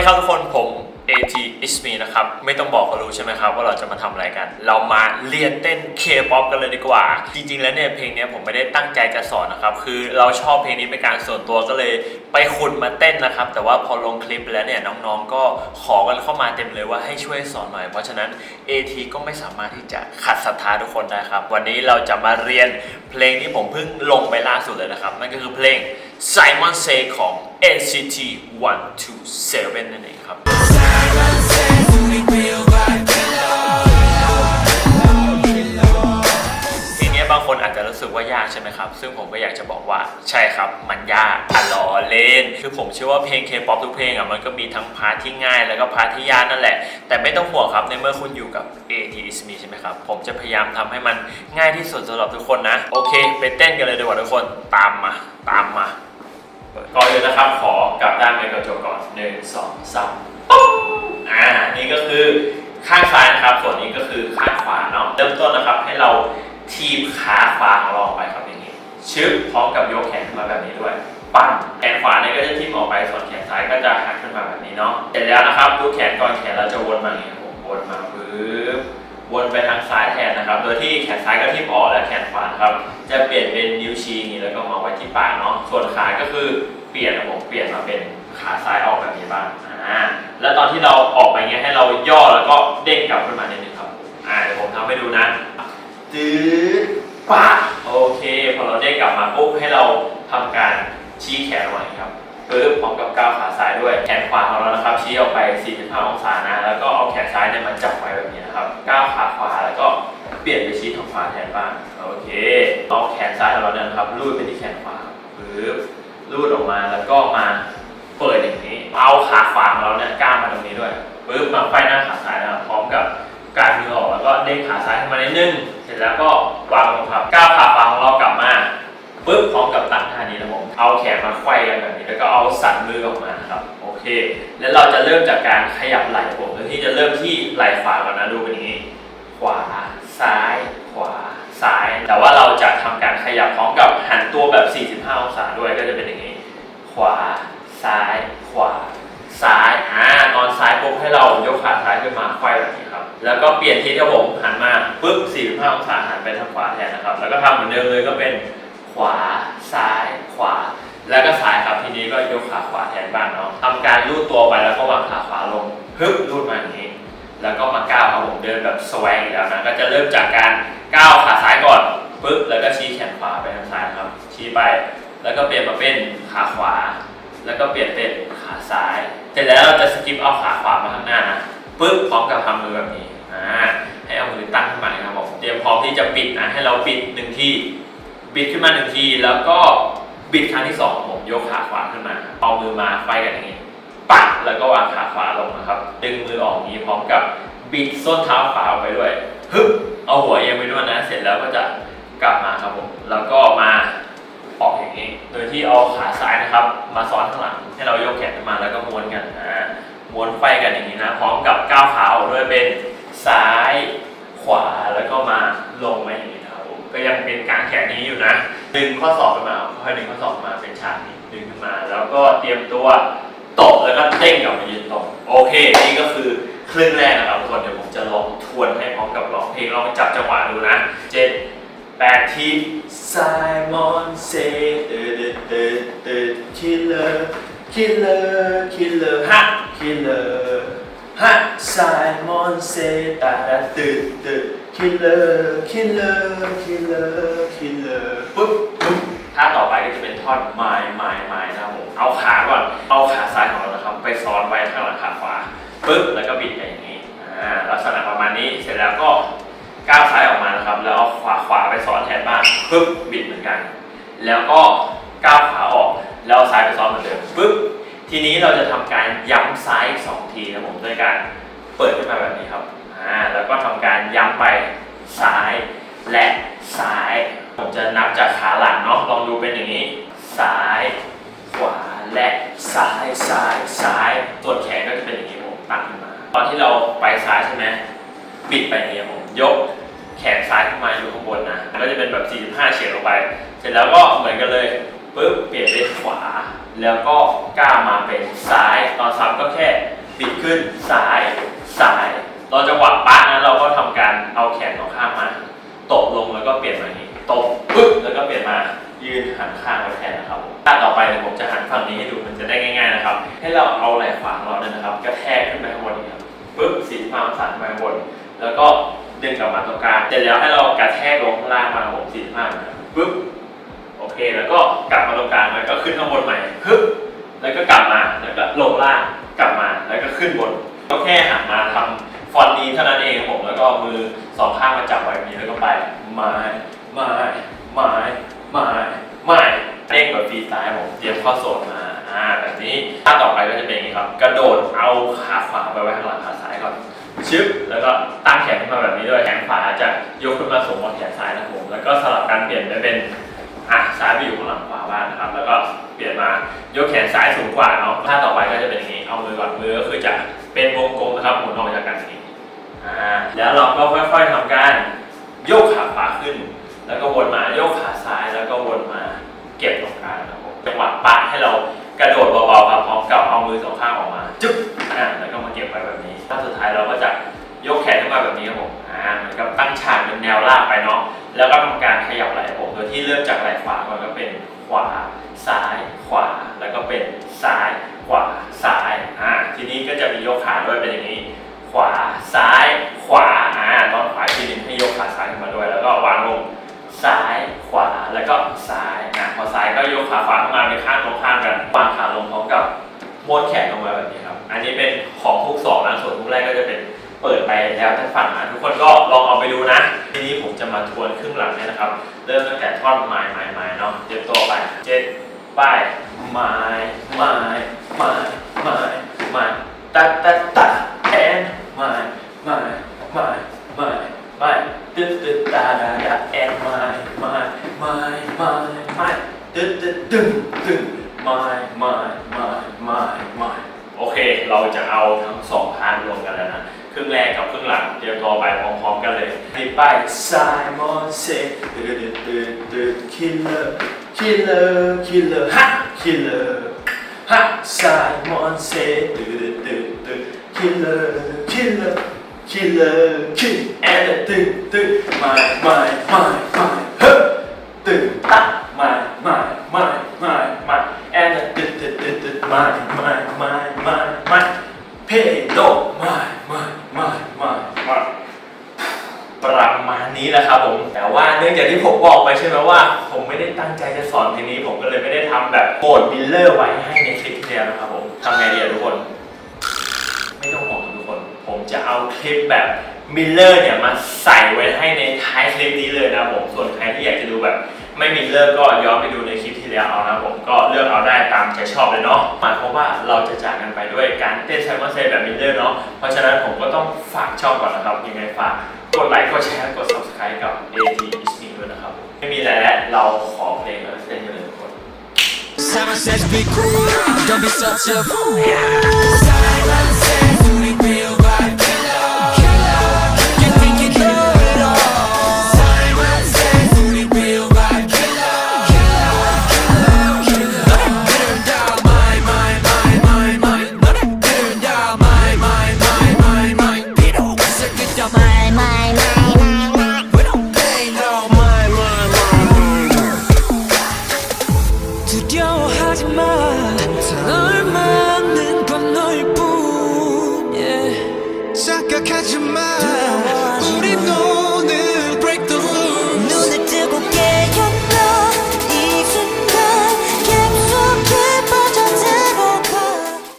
ดีครับทุกคนผม AT is me นะครับ ไม่ต้องบอกก็รู้ใช่ไหมครับ ว่าเราจะมาทำอะไรกัน เรามาเรียนเต้น K-pop กันเลยดีกว่า จริง ๆ แล้วเนี่ยเพลงนี้ผมไม่ได้ตั้งใจจะสอนนะครับ คือเราชอบเพลงนี้เป็นการส่วนตัวก็เลย ไปขุดมาเต้นนะครับ แต่ว่าพอลงคลิปแล้วเนี่ยน้องๆ ก็ขอกันเข้ามาเต็มเลยว่าให้ช่วยสอนหน่อย เพราะฉะนั้น AT ก็ไม่สามารถที่จะขัดศรัทธาทุกคนได้ครับ วันนี้เราจะมาเรียนเพลงที่ผมเพิ่งลงไปล่าสุดเลยนะครับ นั่นก็คือเพลง Simon Say ของ NCT 127 นั่นเองครับทีนี้ คนอาจจะรู้สึกว่ายากใช่ไหมครับ ซึ่งผมก็อยากจะบอกว่าใช่ครับ มันยากอะล้อเล่น คือผมเชื่อว่าเพลง K-POP ทุกเพลงอะมันก็มีทั้งพาร์ทที่ง่ายแล้วก็พาร์ทที่ยากนั่นแหละ แต่ไม่ต้องห่วงครับในเมื่อคุณอยู่กับ AT is me ใช่ไหมครับ ผมจะพยายามทำให้มันง่ายที่สุดสำหรับทุกคนนะ โอเค ไปเต้นกันเลยดีกว่าทุกคนตามมา ตามมาก่อนอื่นนะครับขอกลับด้านไปกระจกก่อนหนึ่งสองสามปุ๊บอ่านี่ก็คือข้างซ้ายนะครับส่วนนี้ก็คือข้างขวาเนาะเริ่มต้นนะครับให้เรา ทีบขาขวาของเราออกไปครับอย่างนี้ ชึบพร้อมกับยกแขนขึ้นมาแบบนี้ด้วย ปั้นแขนขวาเนี่ยก็จะทิ่มออกไปส่วนแขนซ้ายก็จะหักขึ้นมาแบบนี้เนาะเสร็จแล้วนะครับดูแขนก่อนแขนเราจะวนมาอย่างนี้ผมวนมาปึ๊บวนไปทางซ้ายแทนนะครับ โดยที่แขนซ้ายก็ทิ่มออกและแขนขวาครับ จะเปลี่ยนเป็นนิ้วชี้นี้แล้วก็มาไว้ที่ปากเนาะส่วนขาก็คือเปลี่ยนนะผมเปลี่ยนมาเป็นขาซ้ายออกแบบนี้บ้างอ่าแล้วตอนที่เราออกไปเงี้ยให้เราย่อแล้วก็เด้งกลับขึ้นมานิดนึงครับอ่าเดี๋ยวผมทำให้ดูนะ ตืดปะโอเค พอเราเด้กลับมาปุ๊บให้เราทำการชี้แขนออกมาอย่างนี้ครับปึ๊บพร้อมกับก้าวขาซ้ายด้วย แขนขวาของเรานะครับ ชี้ออกไป 45 องศานะ แล้วก็เอาแขนซ้ายเนี่ยมาจับไว้แบบนี้นะครับ ก้าวขาขวาแล้วก็เปลี่ยนไปชี้ทางขวาแทนบ้าง โอเค เอาแขนซ้ายของเราเนี่ยนะครับลูดไปที่แขนขวาปึ๊บลูดออกมาแล้วก็มาเปิดอย่างนี้ เอาขาขวาของเราเนี่ยก้าวมาตรงนี้ด้วยปึ๊บมาไขว้หน้าขาซ้ายนะครับพร้อมกับ การมือออกแล้วก็เด้งขาซ้ายขึ้นมานิดนึง เสร็จแล้วก็วางลงครับ ก้าวขาขวาของเรากลับมาปึ๊บพร้อมกับตั้งท่านี้นะผม เอาแขนมาไขว้กันแบบนี้ แล้วก็เอาสันมือออกมาครับ โอเค แล้วเราจะเริ่มจากการขยับไหล่ผมโดยที่จะเริ่มที่ไหล่ขวาก่อนนะดูเป็นอย่างนี้ ขวา ซ้าย ขวา ซ้าย แต่ว่าเราจะทำการขยับพร้อมกับหันตัวแบบ 45 องศาด้วยก็จะเป็นอย่างนี้ ขวา ซ้าย ขวา ซ้าย อ่า ตอนซ้ายปุ๊บให้เรายกขาซ้ายขึ้นมาไขว้แบบนี้ แล้วก็เปลี่ยนทิศครับผมหันมาปุ๊บ45องศาหันไปทางขวาแทนนะครับ แล้วก็ทำเหมือนเดิมเลยก็เป็นขวาซ้ายขวา แล้วก็ซ้ายครับทีนี้ก็ยกขาขวาแทนบ้างเนาะทำการลูดตัวไปแล้วก็วางขาขวาลงฮึบลูดมาอย่างนี้ แล้วก็มาก้าวครับผมเดินแบบสวงอีกแล้วนะก็จะเริ่มจากการก้าวขาซ้ายก่อนปึ๊บแล้วก็ชี้แขนขวาไปทางซ้ายครับ ชี้ไป แล้วก็เปลี่ยนมาเป็นขาขวา แล้วก็เปลี่ยนเป็นขาซ้าย เสร็จแล้วเราจะสกิปเอาขาขวามาข้างหน้านะ ปึ๊บพร้อมกับทำมือแบบนี้อ่าให้เอามือตั้งขึ้นมานะครับผมเตรียมพร้อมที่จะปิดนะให้เราปิดหนึ่งที่บิดขึ้นมาหนึ่งทีแล้วก็บิดครั้งที่สองผมยกขาขวาขึ้นมา เอามือมาไฟกันอย่างนี้ปัดแล้วก็วางขาขวาลงนะครับ ดึงมือออกอย่างนี้พร้อมกับบิดส้นเท้าขวาไปด้วยฮึบเอาหัวเอียงไปด้วยนะ เสร็จแล้วก็จะกลับมาครับผมแล้วก็มาออกอย่างนี้ โดยที่เอาขาซ้ายนะครับ มาซ้อนข้างหลังให้เรายกแขนขึ้นมาแล้วก็ม้วนกันอ่า ม้วนไฟกันอย่างนี้นะพร้อมกับก้าวขาออกด้วยเป็นซ้ายขวาแล้วก็มาลงมาอย่างนี้นะครับก็ยังเป็นกางแขนนี้อยู่นะดึงข้อศอกขึ้นมาค่อยดึงข้อศอกมาเป็นฉากนี้ดึงขึ้นมา แล้วก็เตรียมตัวตบแล้วก็เด้งกลับมายืนตรงโอเค นี่ก็คือครึ่งแรกนะครับทุกคนเดี๋ยวผมจะลองทวนให้พร้อมกับร้องเพลงลองจับจังหวะดูนะเจ็ดแปดที Simon say เดดเดดเดด killer killer killer ฮะ killer ฮะ Simon say ตาดาตึดตึด killer killer killer killer ปุ๊บปุ๊บท่าต่อไปก็จะเป็นท่อนไม้ไม้ไม้นะครับผมเอาขาก่อนเอาขาซ้ายของเรานะครับ ไปซ้อนไว้ข้างหลังขาขวาปุ๊บแล้วก็บิดไปอย่างนี้อ่าลักษณะประมาณนี้เสร็จแล้วก็ก้าวซ้ายออกมานะครับ แล้วเอาขวาขวาไปซ้อนแทนบ้างปุ๊บบิดเหมือนกัน แล้วก็ก้าวขาออกแล้วเอาซ้ายไปซ้อนเหมือนเดิมปุ๊บ ทีนี้เราจะทำการย้ำซ้ายสองทีนะผมด้วยการเปิดขึ้นมาแบบนี้ครับอ่าแล้วก็ทำการย้ำไปซ้ายและซ้ายผมจะนับจากขาหลังเนาะลองดูเป็นอย่างนี้ ซ้ายขวาและซ้ายซ้ายซ้ายส่วนแขนก็จะเป็นอย่างนี้ผมตั้งขึ้นมา ตอนที่เราไปซ้ายใช่ไหมบิดไปอย่างนี้ผมยกแขนซ้ายขึ้นมาอยู่ข้างบนนะก็จะเป็นแบบ 45 เฉียงลงไป เสร็จแล้วก็เหมือนกันเลย ปุ๊บเปลี่ยนเป็นขวา แล้วก็ก้าวมาเป็นซ้าย ตอนซ้ำก็แค่บิดขึ้นซ้ายซ้ายตอนจังหวะปะนะเราก็ทำการเอาแขนสองข้างมาตบลงแล้วก็เปลี่ยนมาอย่างนี้ตบปึ๊บแล้วก็เปลี่ยนมายืนหันข้างไว้แทนนะครับผมถ้าต่อไปผมจะหันฝั่งนี้ให้ดูมันจะได้ง่าย ๆนะครับ ให้เราเอาไหล่ขวางเราเนี่ยนะครับกระแทกขึ้นไปข้างบนอย่างนี้ครับปึ๊บสีมาสั่นไปข้าบน แล้วก็ดึงกลับมาตรงกลางเสร็จแล้วให้เรากระแทกลงข้างล่างมาผมสี่ห้านะปึ๊บ เคแล้วก็กลับมาตรงกลางแล้วก็ขึ้นข้างบนใหม่ฮึบแล้วก็กลับมาแล้วก็ลงล่างกลับมาแล้วก็ขึ้นบนก็แค่หันมาทำฟอนต์นี้เท่านั้นเองครับผมแล้วก็มือสองข้างมาจับไว้แบบนี้แล้วก็ไปไม้ไม้ไม้ไม้ไม้เด้งแบบฟรีสไตล์ผมเตรียมข้อโซนมาอ่าแบบนี้ท่าต่อไปก็จะเป็นอย่างนี้ครับ กระโดดเอาขาขวาไปไว้ข้างหลังขาซ้ายก่อนชึบแล้วก็ตั้งแขนขึ้นมาแบบนี้ด้วยแขนขวาจะยกขึ้นมาสูงกว่าแขนซ้ายนะครับผมแล้วก็สลับกันเปลี่ยนไปเป็น อะซ้ายไปอยู่ข้างหลังขวาบ้างนะครับ แล้วก็เปลี่ยนมายกแขนซ้ายสูงกว่าเนาะท่าต่อไปก็จะเป็นอย่างนี้เอามือก่อนมือก็คือจะเป็นวงกลมนะครับหมุนออกจากกันอย่างนี้อ่าแล้วเราก็ค่อยๆทำการโยกขาขวาขึ้น แล้วก็วนมาโยกขาซ้ายแล้วก็วนมาเก็บตรงกลางนะครับจังหวะปะให้เรากระโดดเบาๆครับพร้อมกับเอามือสองข้างออกมาจุ๊บอ่าแล้วก็มาเก็บไว้แบบนี้ท่าสุดท้ายเราก็จะยกแขนขึ้นมาแบบนี้ครับผมอ่าเหมือนกับตั้งฉากเป็นแนวราบไปเนาะแล้วก็ทำการขยับไหล่ ดยที่เริ่มจากไหล่ขวาก่อนก็เป็นขวาซ้ายขวาแล้วก็เป็นซ้ายขวาซ้ายอ่าทีนี้ก็จะมียกขาด้วยเป็นอย่างนี้ ขวาซ้าย เริ่มตั้งแต่ท่อนไม้ไม้ไม้เนาะเจ็บตัวไปเจ็ดป้ายไม้ไม้ไม้ไม้ไม้ตัดตัดตัดแอนไม้ไม้ไม้ไม้ไม้ตึ๊ดตึ๊ดตาดาดาแอนไม้ไม้ไม้ไม้ไม้ตึ๊ดตึ๊ดตึ้งตึ้งไม้ไม้ไม้ไม้ไม้โอเค เราจะเอาทั้งสองพาร์ทรวมกันแล้วนะ ครึ่งแรกกับครึ่งหลังเตรียมตัวไปพร้อมๆกันเลยให้ไป Simon say ตืดตืดตืด killer killer killer ฮะ killer ฮะ Simon say ตืดตืดตืด killer killer killer kill and ตืดตืด my my my my เฮ้ตืดตะ my my my my my and ตืดตืดตืดตืด my my my my my เพโดมามามามามาประมาณนี้แหละครับผม แต่ว่าเนื่องจากที่ผมบอกไปใช่ไหมว่า ผมไม่ได้ตั้งใจจะสอนเพลงนี้ ผมก็เลยไม่ได้ทำแบบโหมดมิลเลอร์ไว้ให้ในคลิปที่แล้วนะครับผมทำไงดีอะทุกคน ไม่ต้องห่วงทุกคน ผมจะเอาคลิปแบบมิลเลอร์เนี่ยมาใส่ไว้ให้ในท้ายคลิปนี้เลยนะผม ส่วนใครที่อยากจะดูแบบ ไม่มิลเลอร์ก็ย้อนไปดูในคลิปที่แล้วเอานะผมก็เลือกเอาได้ตามใจชอบเลยเนาะหมายความว่าเราจะจากกันไปด้วยการเต้นไซมอนเซแบบมิลเลอร์เนาะเพราะฉะนั้นผมก็ต้องฝากช่องก่อนนะครับยังไงฝากกดไลค์กดแชร์กด subscribe กับ AT is me ด้วยนะครับผมไม่มีอะไรแล้วเราขอเพลงแล้วเต้นกันเลยทุกคน Simon says be cool, don't be such a fool. Simon says 하지 마널 막는 건 너일 뿐. Yeah. 착각하지 마.